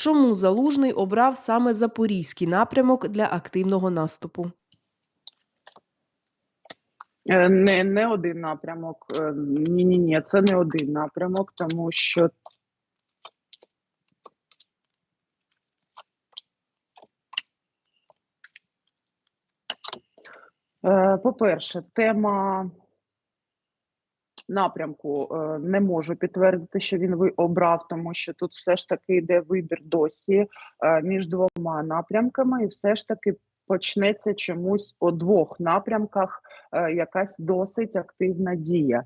Чому залужний обрав саме запорізький напрямок для активного наступу? Е, Не, не один напрямок. Ні, ні, ні, це не один напрямок, тому що Е, По-перше, тема напрямку е, не можу підтвердити, що він обрав, тому що тут все ж таки йде вибір досі е, між двома напрямками, і все ж таки почнеться чомусь у двох напрямках е, якась досить активна дія.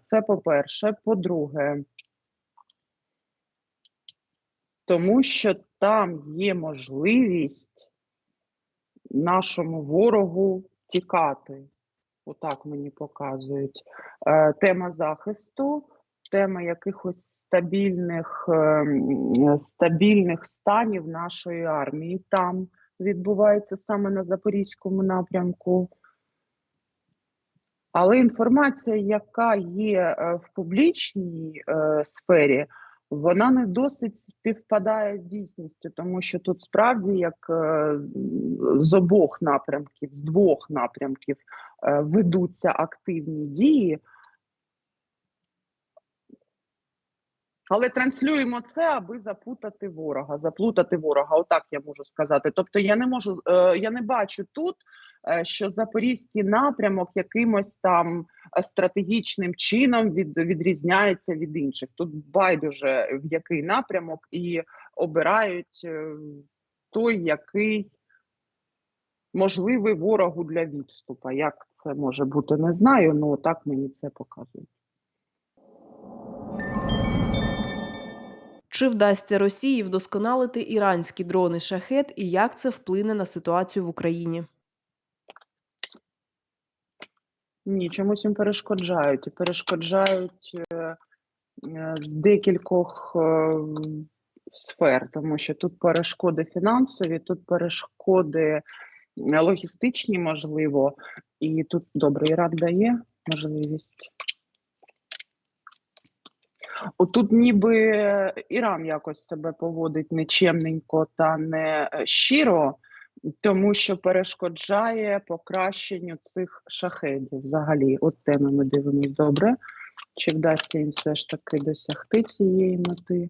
Це по-перше. По-друге, тому що там є можливість нашому ворогу тікати. Отак мені показують. Е, Тема захисту, тема якихось стабільних, е, стабільних станів нашої армії. Там відбувається саме на Запорізькому напрямку. Але інформація, яка є е, в публічній е, сфері, вона не досить співпадає з дійсністю, тому що тут справді як е, з обох напрямків, з двох напрямків е, ведуться активні дії. Але транслюємо це, аби запутати ворога, заплутати ворога. Отак я можу сказати. Тобто, я не можу, е, я не бачу тут, е, що запорізький напрямок якимось там е, стратегічним чином від, відрізняється від інших. Тут байдуже в який напрямок і обирають той, який можливий ворогу для відступу. Як це може бути, не знаю. Ну так мені це показує. Чи вдасться Росії вдосконалити іранські дрони шахет і як це вплине на ситуацію в Україні? Ні, чомусь їм перешкоджають і перешкоджають е, е, з декількох е, сфер, тому що тут перешкоди фінансові, тут перешкоди логістичні, можливо, і тут добре, Ірак дає можливість. Отут ніби Іран якось себе поводить нечемненько та не е, щиро, тому що перешкоджає покращенню цих шахедів взагалі. От теми ми дивимося добре. Чи вдасться їм все ж таки досягти цієї мети?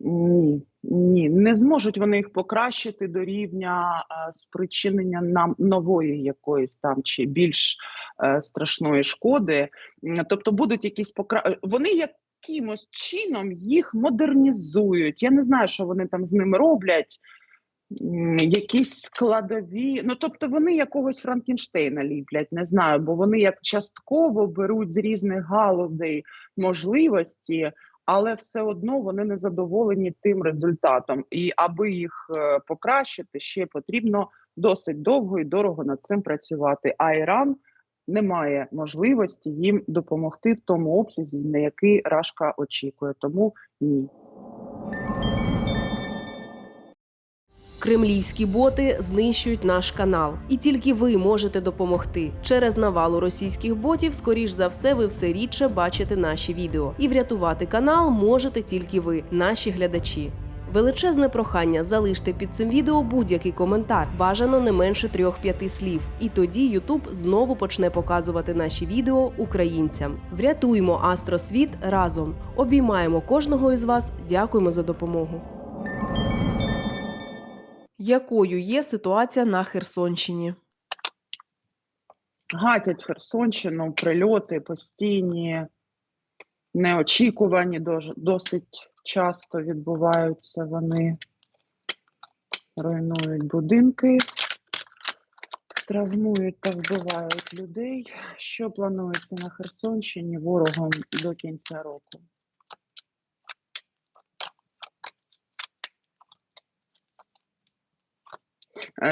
Ні, ні, не зможуть вони їх покращити до рівня е, спричинення нам нової якоїсь там чи більш е, страшної шкоди. Тобто будуть якісь покра... Вони якимось чином їх модернізують. Я не знаю, що вони там з ними роблять. Якісь складові, ну тобто вони якогось Франкенштейна ліплять, не знаю, бо вони як частково беруть з різних галузей можливості, але все одно вони не задоволені тим результатом. І аби їх е, покращити, ще потрібно досить довго і дорого над цим працювати. А Іран не має можливості їм допомогти в тому обсязі, на який Рашка очікує. Тому ні. Кремлівські боти знищують наш канал, і тільки ви можете допомогти. Через навалу російських ботів, скоріш за все, ви все рідше бачите наші відео. І врятувати канал можете тільки ви, наші глядачі. Величезне прохання залиште під цим відео будь-який коментар, бажано не менше трьох-п'яти слів. І тоді Ютуб знову почне показувати наші відео українцям. Врятуймо Астросвіт разом. Обіймаємо кожного із вас. Дякуємо за допомогу. Якою є ситуація на Херсонщині? Гатять Херсонщину, прильоти постійні, неочікувані, досить часто відбуваються вони, руйнують будинки, травмують та вбивають людей. Що планується на Херсонщині ворогом до кінця року?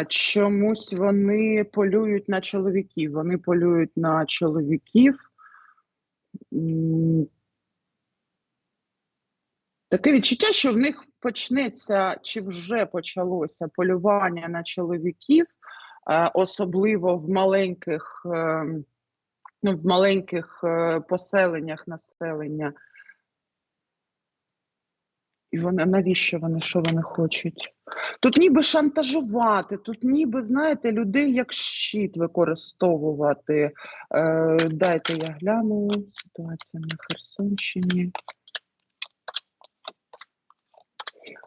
Чомусь вони полюють на чоловіків. Вони полюють на чоловіків. Таке відчуття, що в них почнеться чи вже почалося полювання на чоловіків, е, особливо в маленьких, е, ну, в маленьких е, поселеннях населення. І вони навіщо вони що вони хочуть? Тут ніби шантажувати, тут ніби, знаєте, людей як щит використовувати. Е, дайте я гляну. Ситуація на Херсонщині.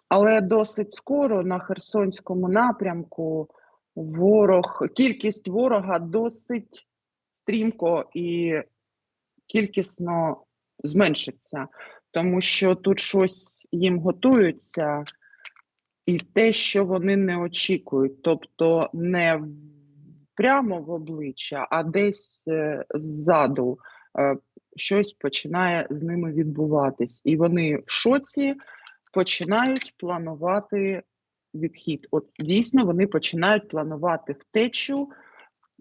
Але досить скоро на Херсонському напрямку ворог, кількість ворога досить стрімко і кількісно зменшиться, тому що тут щось їм готується, і те, що вони не очікують, тобто не прямо в обличчя, а десь е, ззаду е, щось починає з ними відбуватись, і вони в шоці починають планувати відхід. От дійсно вони починають планувати втечу,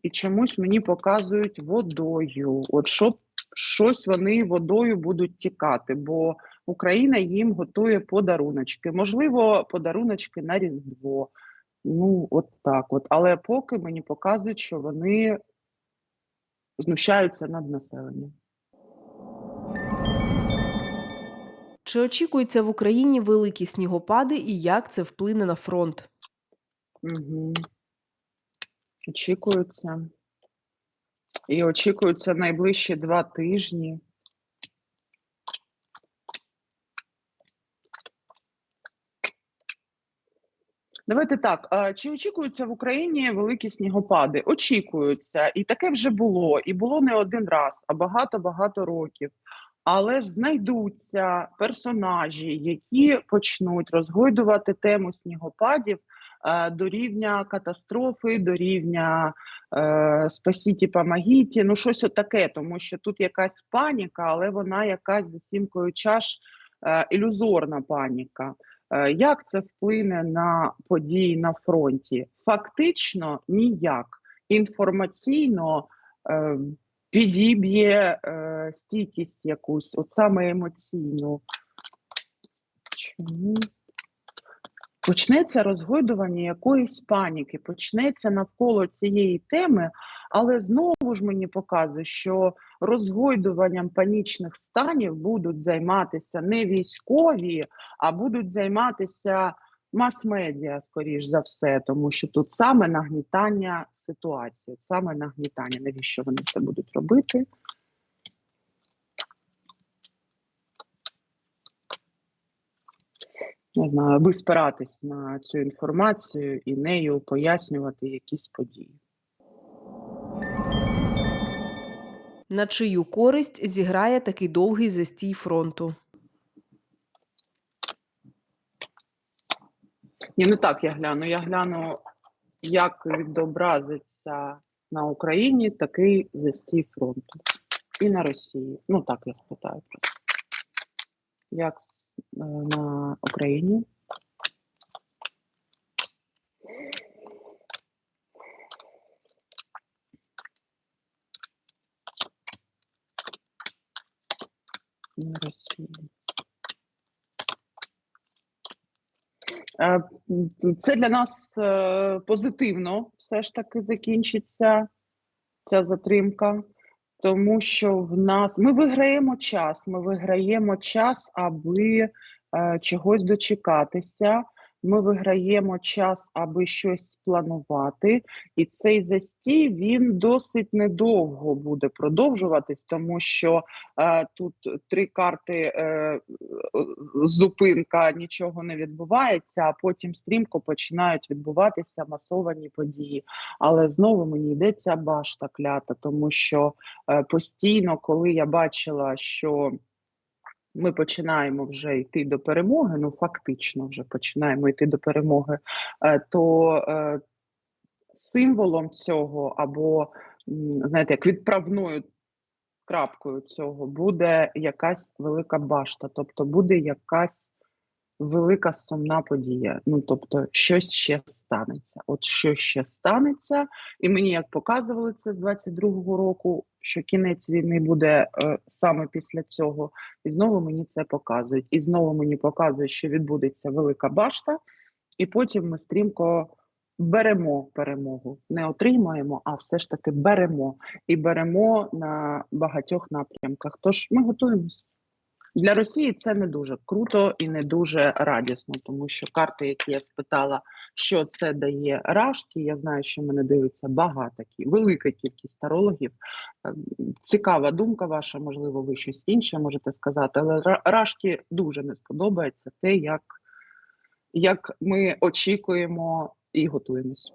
і чомусь мені показують водою. От що щось вони водою будуть тікати, бо Україна їм готує подаруночки. Можливо, подаруночки на Різдво. Ну, от так от. Але поки мені показують, що вони знущаються над населенням. Чи очікуються в Україні великі снігопади і як це вплине на фронт? Угу. Очікується. І очікується найближчі два тижні. Давайте так. Чи очікуються в Україні великі снігопади? Очікуються, і таке вже було, і було не один раз, а багато-багато років. Але ж знайдуться персонажі, які почнуть розгойдувати тему снігопадів е, до рівня катастрофи, до рівня е, спасіті, помогіті, ну щось отаке, тому що тут якась паніка, але вона якась за сімкою чаш е, ілюзорна паніка. Е, Як це вплине на події на фронті? Фактично ніяк. Інформаційно е, підіб'є е, стійкість якусь, от саме емоційну. Чому? Почнеться розгойдування якоїсь паніки, почнеться навколо цієї теми, але знову ж мені показує, що розгойдуванням панічних станів будуть займатися не військові, а будуть займатися мас-медіа, скоріш за все, тому що тут саме нагнітання ситуації, саме нагнітання. Навіщо вони це будуть робити? Не знаю, аби спиратись на цю інформацію і нею пояснювати якісь події. На чию користь зіграє такий довгий застій фронту? Ні, не так я гляну. Я гляну, як відобразиться на Україні такий застій фронту. І на Росії. Ну так я спитаю просто. Як е, на Україні? На Росії. Е, м, Це для нас е, позитивно все ж таки закінчиться ця затримка, тому що в нас ми виграємо час. Ми виграємо час, аби е, чогось дочекатися. Ми виграємо час, аби щось спланувати, і цей застій він досить недовго буде продовжуватись, тому що е, тут три карти е, зупинка, нічого не відбувається, а потім стрімко починають відбуватися масовані події. Але знову мені йдеться башта клята, тому що е, постійно, коли я бачила, що ми починаємо вже йти до перемоги, ну фактично вже починаємо йти до перемоги, е, то е, символом цього або знаєте, як відправною крапкою цього буде якась велика башта, тобто буде якась велика сумна подія. Ну тобто, щось ще станеться. От що ще станеться, і мені як показували це з 22-го року, що кінець війни буде е, саме після цього, і знову мені це показують. І знову мені показують, що відбудеться велика башта, і потім ми стрімко. Беремо перемогу, не отримаємо, а все ж таки беремо і беремо на багатьох напрямках. Тож ми готуємось. Для Росії це не дуже круто і не дуже радісно, тому що карти, які я спитала, що це дає Рашті, я знаю, що мене дивиться багато, велика кількість тарологів. Е, Цікава думка ваша, можливо, ви щось інше можете сказати, але Ра- Рашті дуже не сподобається те, як, як ми очікуємо і готуємось.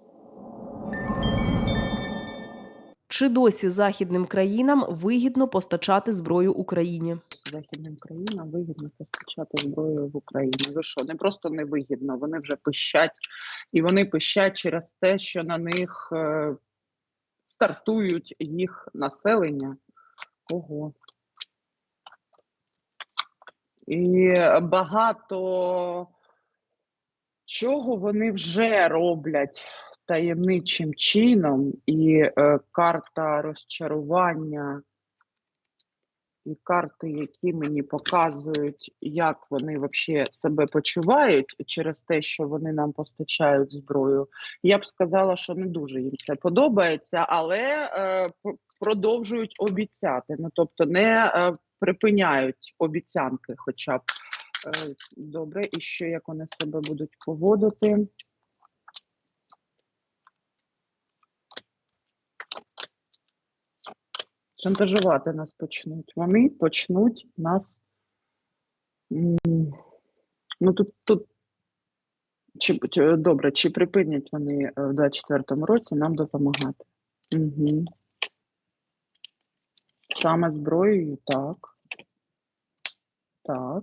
Чи досі західним країнам вигідно постачати зброю Україні? західним країнам вигідно постачати зброю в Україну. Ви що, не просто не вигідно, вони вже пищать, і вони пищать через те, що на них е, стартують їх населення. Ого. І багато чого вони вже роблять таємничим чином, і е, карта розчарування і карти, які мені показують, як вони вообще себе почувають через те, що вони нам постачають зброю. Я б сказала, що не дуже їм це подобається, але е, продовжують обіцяти. Ну тобто не е, припиняють обіцянки, хоча б е, добре, і що як вони себе будуть поводити. Шантажувати нас почнуть. Вони почнуть нас. Ну тут, тут чи, чи добре, чи припинять вони е, в 24-му році нам допомагати? Угу. Саме зброєю, так. Так.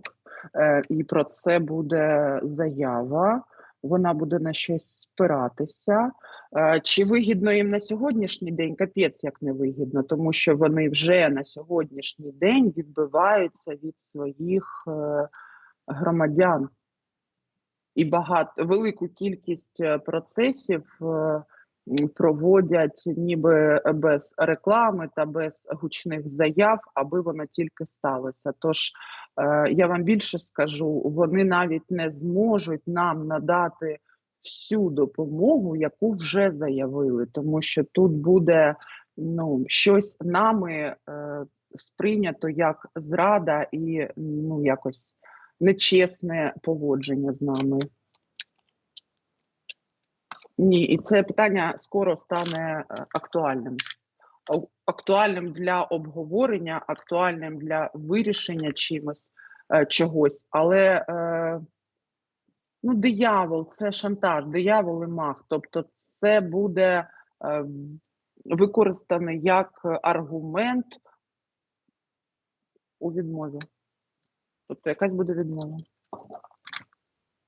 Е, і про це буде заява. Вона буде на щось спиратися. Е, Чи вигідно їм на сьогоднішній день? Капець як не вигідно, тому що вони вже на сьогоднішній день відбиваються від своїх е, громадян. І багато велику кількість е, процесів проводять ніби без реклами та без гучних заяв, аби воно тільки сталося. Тож я вам більше скажу, вони навіть не зможуть нам надати всю допомогу, яку вже заявили, тому що тут буде ну, щось нами е, сприйнято як зрада і ну, якось нечесне поводження з нами. Ні, і це питання скоро стане е, актуальним. Актуальним для обговорення, актуальним для вирішення чимось е, чогось. Але е, ну, диявол це шантаж, диявол і мах. Тобто, це буде е, використаний як аргумент у відмові. Тобто, якась буде відмова.